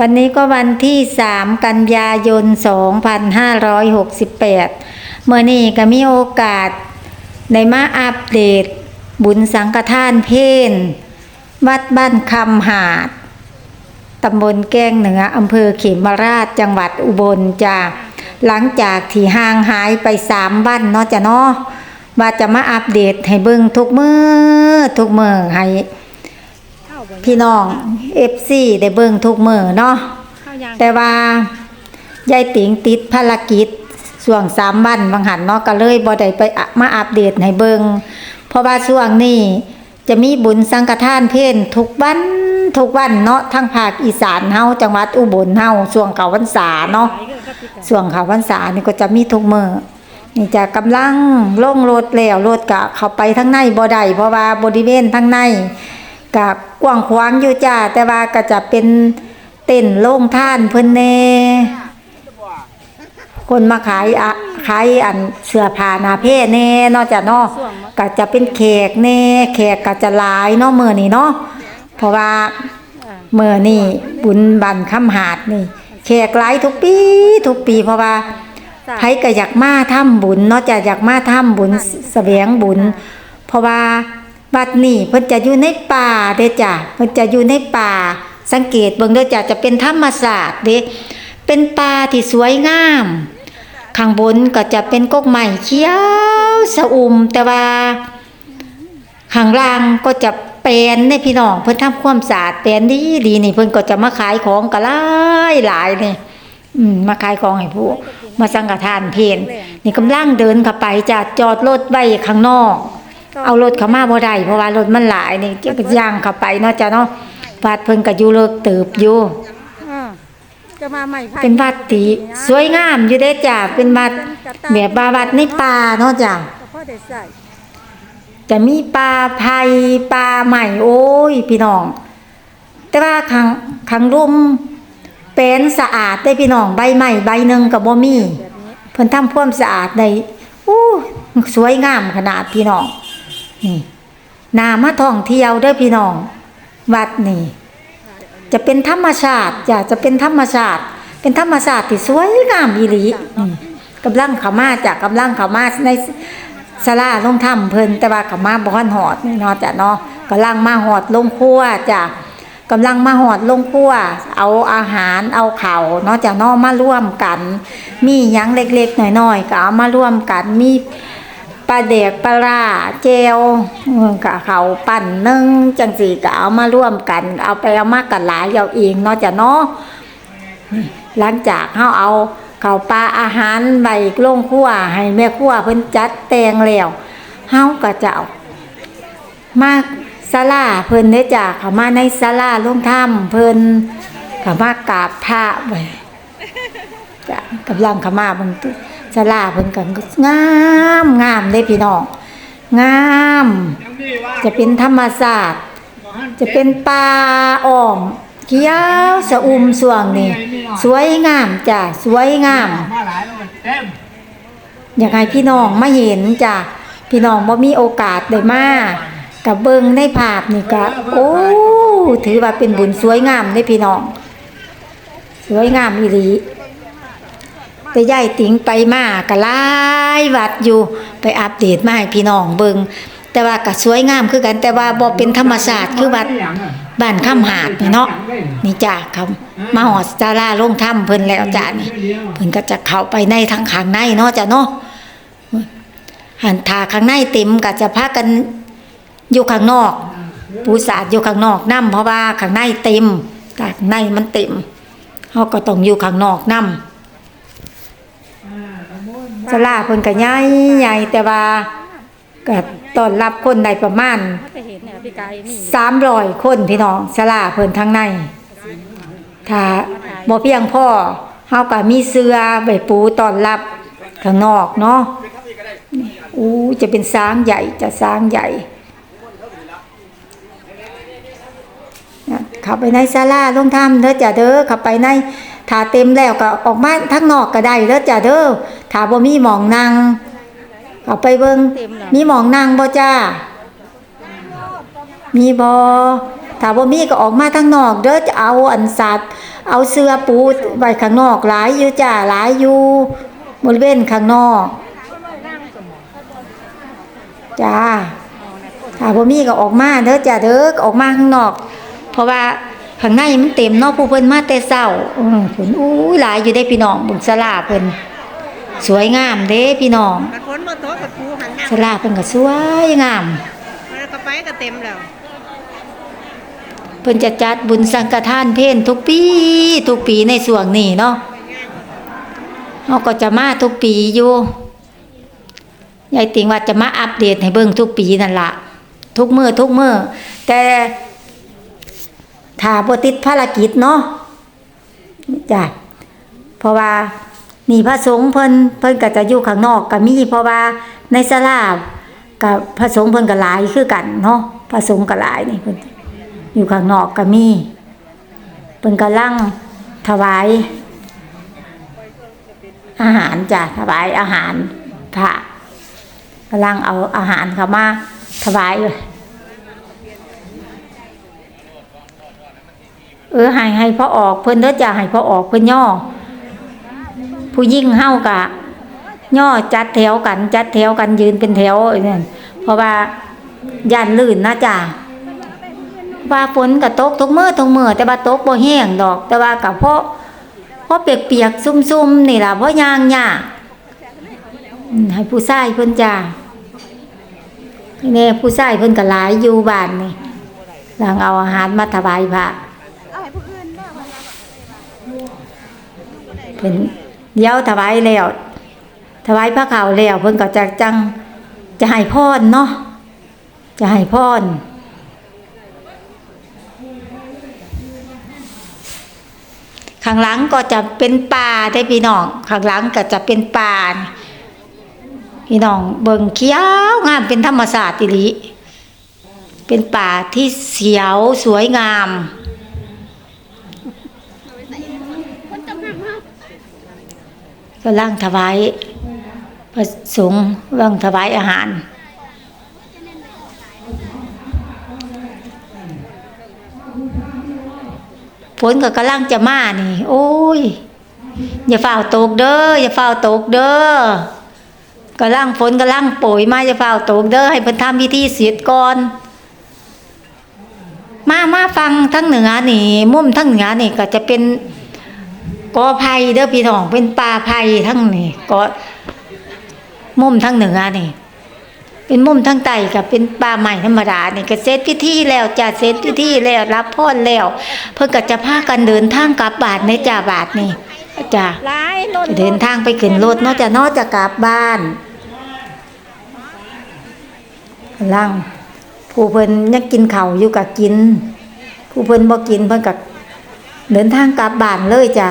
วันนี้ก็วันที่ 3 กันยายน 2568 เมื่อนี้ก็มีโอกาสในมาอัปเดต บุญสังฆทานเพนวัดบ้านคำหาด ตำบลแก้งเหนืออำเภอเขมราชจังหวัดอุบลจ้าหลังจากที่ห่างหายไปสามวันเนาะจ้ะเนาะว่าจะมาอัปเดตให้เบิ่งทุกมือทุกมือให้ พี่น้องเอฟซีได้เบิ่งทุกมือเนาะข้าวยางแต่ว่ายายติ๋งติดภารกิจช่วงสามวันบางหันเนาะก็เลยบ่ได้ไปอะมาอัปเดตให้เบิงเพราะว่าช่วงนี้จะมีบุญสังฆทานเพนทุกวันทุกวันเนาะทั้งภาคอีสานเฮาจังหวัดอุบลเฮาช่วงเขาพรรษาเนาะขายก็ก็ติดกันส่วนเขาพรรษานี่ก็จะมีทุกมือนี่จะกำลังลงรถแล้วรถกะเข้าไปทั้งในบ่ได้เพราะว่าบริเวณทั้งใน กะกว้างขวางอยู่จ้า แต่ว่าก็จะเป็นเต้นโล่งท่านเพิ่นแน่คนมาขายอะขายอันเสื้อผ้านาเพศแน่นอกจากนาะก็จะเป็นแขกแน่แขกก็จะหลายเนาะมื้อนี้เนาะเพราะว่าเมื่อนี่บุญบันคำหาดนี่ แขกหลายทุกปีทุกปี เพราะว่าไผก็อยากมาทำบุญเนาะจะอยากมาทำบุญแสวงบุญ เพราะว่า วัดนี่เพิ่นจะอยู่ในป่าเด้จ้ะเพิ่นจะอยู่ในป่า สังเกตเบิ่งเด้อจ้ะจะเป็นธรรมศาสตร์เด้เป็นป่าที่สวยงาม ข้างบนก็จะเป็นกกไม้เขียวสะอุ่มแต่ว่าข้างล่างก็จะแปลนในพี่น้องเพิ่นทำความสะอาดแปลนดีดีนี่เพิ่นก็จะมาขายของก็หลายหลายนี่อืมมาขายของให้ผู้มาสังฆทานเพนนี่กำลังเดินเข้าไปจะจอดรถไว้ข้างนอก เอารถเข้ามาบ่ได้เพราะว่ารถมันหลายนี่จะก็ย่างเข้าไปเนาะจ้ะเนาะวัดเพิ่นก็อยู่เลิกเติบอยู่อ่าจะมาใหม่ไผ่เป็นวัดที่สวยงามอยู่เด้จ้ะเป็นวัดแบบว่าวัดในป่าเนาะจ้ะก็พ่อได้ใส่จะมีปลาไผ่ปลาใหม่โอ้ยพี่น้อง แต่ว่าขังขังรุมเป็นสะอาดได้พี่น้องใบใหม่ใบหนึ่งกับบ่มีแบบนี้เพิ่นทำความสะอาดในอู้สวยงามขนาดพี่น้อง นี่นามาท่องเที่ยวเด้อพี่น้อง วัดนี่ จะเป็นธรรมชาติจะจะเป็นธรรมชาติ เป็นธรรมชาติที่สวยงามอีหลีกำลังเขามาจากกำลังเขามาในศาลาลงถ้ำเพิ่นแต่ว่าเขามาบ่อนหอดนี่เนาะจ้ะเนาะกำลังมาหอดลงครัวจ้ะกำลังมาหอดลงครัวเอาอาหาร เอาข้าวเนาะจ้ะนาะมาร่วมกัน มียังเล็กๆหน้อยๆก็เอามาร่วมกัน มี ปลาเด็กปลาราเจลกับเขาปั่นนึ่งจังสีก็เอามาร่วมกัน เอาไปเอามากันหลายเอาเองเนาะจ้ะเนาะหลังจากเฮาเอาเขาปลาอาหารใบลงครัวให้แม่ครัวเพิ่นจัดแต่งแล้วเฮาก็จะเอามาศาลาเพิ่นเด้จ้ะเขามาในศาลาลงถ้ำเพิ่นเขามากราบพระไว้จ้ะกำลังเขามาบิ่งตุ สลาเพิ่นกันก็งามงามเลยพี่น้องงาม จะเป็นธรรมศาสตร์จะเป็นป่าอ้อมเขียวสะอุ่มสวงนี่สวยงามจ้ะสวยงามมาหลายแล้วมันเต็มอยากให้พี่น้องมาเห็นจ้ะพี่น้องบ่มีโอกาสได้มากับเบิ่งในภาพนี่ก็โอ้ถือว่าเป็นบุญสวยงามเลยพี่น้อง สวยงามอีหลี แต่ยายติ๋งไปมาก็หลายวัดอยู่ไปอัปเดตมาให้พี่น้องเบิงแต่ว่าก็สวยงามคือกัน แต่ว่าบ่เป็นธรรมชาสติคือวัดบ้านคำหาดนี่เนาะนี่จ้ะครับมาหอดศาลาลงถ้ำเพิ่นแล้วจ้ะนี่เพิ่นก็จะเข้าไปในทางข้างในเนาะจ้ะเนาะหันทาข้างในเต็มก็จะพากันอยู่ข้างนอกปูสาดอยู่ข้างนอกนํเพราะว่าข้างในเต็มข้างในมันเต็มเฮาก็ต้องอยู่ข้างนอกนํ สลาเพิ่นก็ใหญ่ใหญ่แต่ว่าก็ต้อนรับคนได้ประมาณสามร้อยคนพี่น้องสลาเพิ่นทั้งในถ้าบ่เพียงพ่อเฮาก็มีเสื้อใบปูต้อนรับข้างนอกเนาะอู้จะเป็นช้างใหญ่จะช้างใหญ่ข้าไปในศาลาลงธรรมเด้อจ้ะเด้อข้าไปในถ้าเต็มแล้วก็ออกมาทั้งนอกก็ได้เด้อจ้ะเด้อ ถ้าบ่มีหมองนั่งเข้าไปเบิ่งมีหมองนั่งบ่จ้า มีบอถ้าบ่มีก็ออกมาทางนอก เด้อจะเอาอันสัตว์ เอาเสื้อปูไว้ข้างนอกหลายอยู่จ้าหลายอยู่บริเวณข้างนอกจ้าถ้าบ่มีก็ออกมาเด้อจ้าเด้อออกมาข้างนอก เพราะว่าข้างในมันเต็มเนาะผู้เพิ่นมาแต่เช้าอือเพิ่นอู้ยหลายอยู่ได้พี่น้องเบุญสลาเพิ่น สวยงามเด้พี่น้องมันฝนมาตกกับปูหันหน้าสลาเพิ่นก็สวยงามแล้วก็ไปก็เต็มแล้วเพิ่นจะจัดบุญสังฆทานเพลทุกปี ทุกปีในส่วงนี้เนาะเฮาก็จะมาทุกปีอยู่ยายติงว่าจะมาอัปเดตให้เบิ่งทุกปีนั่นล่ะทุกมื้อทุกมื้อแต่ถ้าบ่ติดภารกิจเนาะจ้ะเพราะว่า นี่พระสงฆ์เพิ่นเพิ่นก็จะอยู่ข้างนอกก็มีเพราะว่าในศาลากับพระสงฆ์เพิ่นก็หลายคือกันเนาะพระสงฆ์ก็หลายนี่เพิ่นอยู่ข้างนอกก็มีเป็นกำลังถวาย อาหารจ้ะถวายอาหารพระกำลังเอาอาหารเข้ามาถวายเลยเออให้ให้พอออกเพิ่นเด้อจ้ะให้พอออกเพิ่นย่อ ผู้ยิ่งเฮากะย่อจัดแถวกัน จัดแถวกันยืนเป็นแถวไอ้นั่นเพราะว่าย่านลื่นนะจ้ะว่าฝนก็ตกทุกมื้อทุกมื้อแต่ว่าตกบ่แห้งดอก แต่ว่าก็เพราะเพราะเปียกๆซุ่มๆนี่ล่ะบ่ย่างยากให้ผู้ชายเพิ่นจ้าเนี่แน่ผู้ชายเพิ่นก็หลายอยู่บ้านนี่หลังเอาอาหารมาถวายพระเพิ่น เดี๋ยวถวายแล้วถวายพระเขาวแล้วเพิ่นก็จะจังจะให้พรเนาะจะให้พรข้างหลังก็จะเป็นป่าได้พี่น้องข้างหลังก็จะเป็นป่าพี่น้องเบิ่งเขียวงามเป็นธรรมศาสตร์อีหลีเป็นป่าที่เสียวสวยงาม ก็ล่างถวายพระสงฆ์ล่างถวายอาหาร ฝนก็กำลังจะมานี่ โอ้ย อย่าเฝ้าตกเด้ออย่าเฝ้าตกเด้อกำลังฝนกำลังโปรยมาอย่าเฝ้าตกเด้อให้เพิ่นทำพิธีเสียก่อนมามาฟังทั้งเหนือนี่ มุมทั้งเหนือนี่ก็จะเป็น กอไผ่เด้อพี่น้องเป็นป่าไผ่ทั้งนี่ก็มุมทั้งเหนือนี่ เป็นมุมทั้งใต้กับเป็นป่าใหม่ธรรมดานี่ก็เสร็จพิธีแล้วจะเสร็จพิธีแล้วรับพรแล้ว เพิ่นก็จะพากันเดินทางกลับบาทในจ่าบาทนี่จ้ะหลาเดินทางไปขึ้นรถนอกจากนอกจากกลับบ้านล่างผู้เพิ่นยังกินเข้าอยู่กับกิน ผู้เพิ่นบ่กินเพิ่นก็เดินทางกลับบ้านเลยจ้ะ